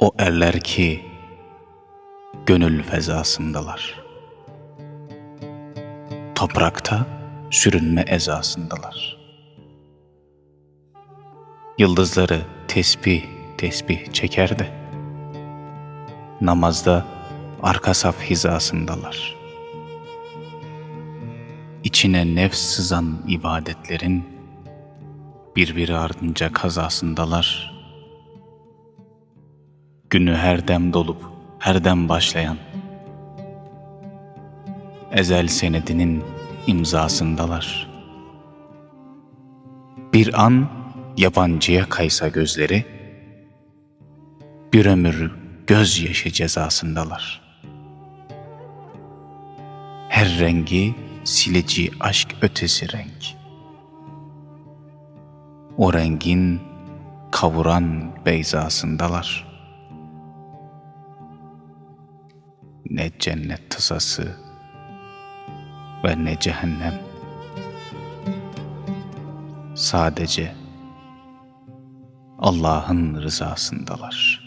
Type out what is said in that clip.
O erler ki gönül fezasındalar. Toprakta sürünme ezasındalar. Yıldızları tesbih tesbih çeker de namazda arka saf hizasındalar. İçine nefs sızan ibadetlerin birbiri ardınca kazasındalar. Günü her dem dolup her dem başlayan ezel senedinin imzasındalar. Bir an yabancıya kaysa gözleri, bir ömür gözyaşı cezasındalar. Her rengi silici aşk ötesi renk. O rengin kavuran beyzasındalar. Ne cennet tısası ve ne cehennem. Sadece Allah'ın rızasındalar.''